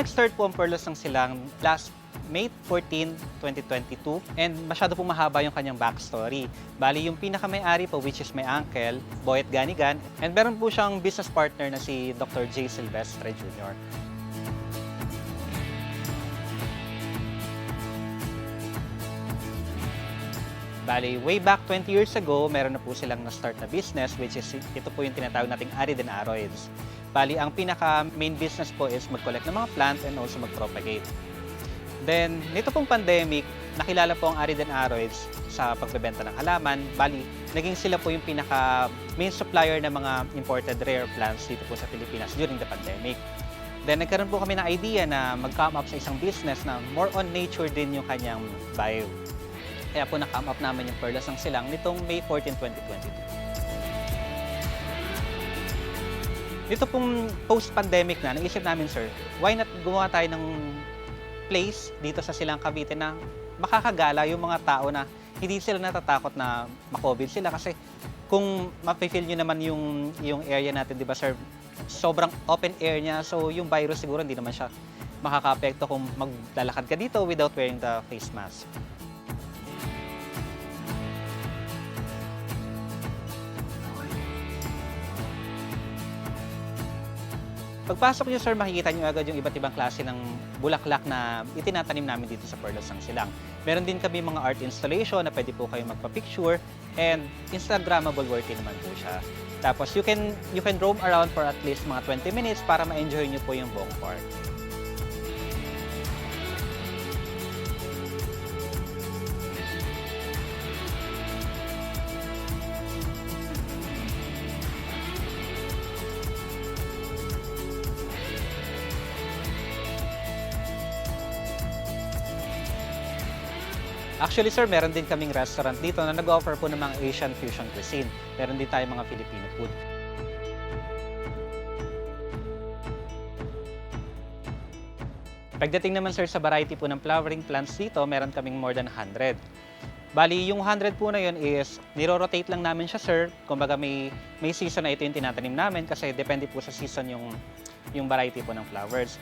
nag-start po ang Perlas ng Silang last May 14, 2022 and masyado po mahaba yung kanyang backstory. Bali, yung pinaka-may-ari po which is my uncle, Boyet Ganigan, and meron po siyang business partner na si Dr. J. Silvestre Jr. Bali, way back 20 years ago, meron na po silang na-start na business which is ito po yung tinatawag nating arid and aroids. Bali, ang pinaka main business po is mag-collect ng mga plant and also mag-propagate. Then, nito pong pandemic, nakilala po ang arid and aroids sa pagbebenta ng halaman. Bali, naging sila po yung pinaka main supplier ng mga imported rare plants dito po sa Pilipinas during the pandemic. Then nagkaroon po kami ng idea na mag-come up sa isang business na more on nature din yung kanyang bio. Kaya po na-come up namin yung Perlas ng Silang nitong May 14, 2022. Dito pong post-pandemic na, naisip namin, sir, why not gumawa tayo ng place dito sa Silang Cavite na makakagala yung mga tao na hindi sila natatakot na makovid sila kasi kung mapifeel nyo naman yung, yung area natin, di ba sir, sobrang open air niya, so yung virus siguro hindi naman siya makaka-apekto kung maglalakad ka dito without wearing the face mask. Pagpasok niyo sir, makikita niyo agad yung iba't ibang klase ng bulaklak na itinatanim namin dito sa Perlas ng Silang. Meron din kami mga art installation na pwede po kayo magpa-picture and Instagrammable worthy naman po siya. Tapos you can you can roam around for at least mga 20 minutes para ma-enjoy niyo po yung buong park. Actually sir, meron din kaming restaurant dito na nag-offer po ng mga Asian fusion cuisine. Meron din tayong mga Filipino food. Pagdating naman sir sa variety po ng flowering plants dito, meron kaming more than 100. Bali, yung 100 po na yun is, niro-rotate lang namin siya sir. Kumbaga may, may season na ito yung tinatanim namin kasi depende po sa season yung, yung variety po ng flowers.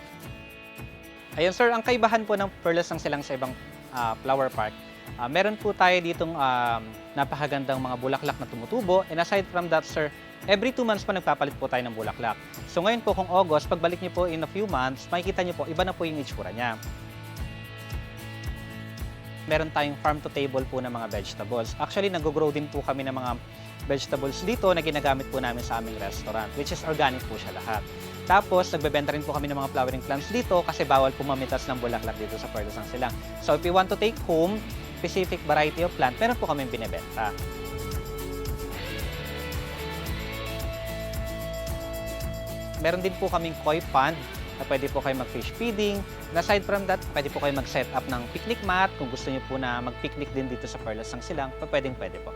Ayun sir, ang kaibahan po ng Perlas ng silang sa ibang ah, flower park, ah, meron po tayo ditong um, napakagandang mga bulaklak na tumutubo. And aside from that sir, every two months po nagpapalit po tayo ng bulaklak. So ngayon po kung August, pagbalik niyo po in a few months, makikita niyo po, iba na po yung itsura niya. Meron tayong farm to table po ng mga vegetables. Actually, nag-grow din po kami ng mga vegetables dito na ginagamit po namin sa aming restaurant, which is organic po siya lahat. Tapos, nagbebenta rin po kami ng mga flowering plants dito kasi bawal po mamitas ng bulaklak dito sa Perlas ng Silang. So, if you want to take home specific variety of plant, meron po kami binibenta. Meron din po kaming koi pond na pwede po kayo mag-fish feeding. And aside from that, pwede po kayo mag-set up ng picnic mat. Kung gusto niyo po na mag-picnic din dito sa Perlas ng Silang, pwedeng pwede po.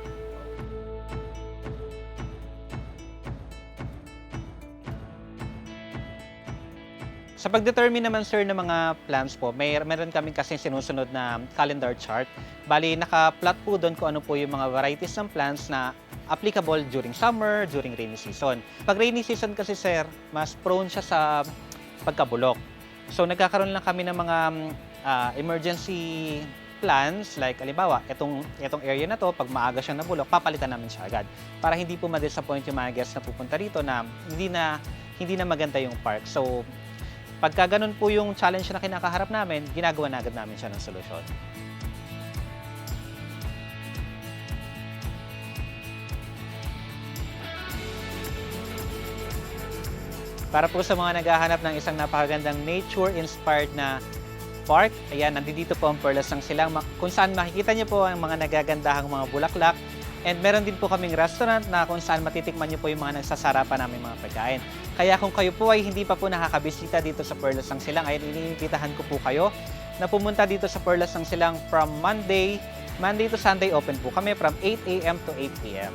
Sa pag-determine naman sir ng mga plans po, may meron kami kasi sinusunod na calendar chart. Bali, naka-plot po doon kung ano po yung mga varieties ng plants na applicable during summer, during rainy season. Pag rainy season kasi sir, mas prone siya sa pagkabulok. So nagkakaroon lang kami ng mga ah, emergency plans like halimbawa, itong, itong area na to, pag maaga siya nabulok, papalitan namin siya agad. Para hindi po ma-disappoint yung mga guests na pupunta rito na hindi na hindi na maganda yung park. So Pagka ganun po yung challenge na kinakaharap namin, ginagawa na agad namin siya ng solusyon. Para po sa mga naghahanap ng isang napakagandang nature-inspired na park, ayan, nandito po ang Perlas ng Silang, kung saan makikita niyo po ang mga nagagandahang mga bulaklak, And meron din po kaming restaurant na kung saan matitikman niyo po yung mga nagsasarapan namin mga pagkain. Kaya kung kayo po ay hindi pa po nakakabisita dito sa Perlas ng Silang, ay iniimbitahan ko po kayo na pumunta dito sa Perlas ng Silang from Monday, Monday to Sunday open po kami from 8 a.m. to 8 p.m.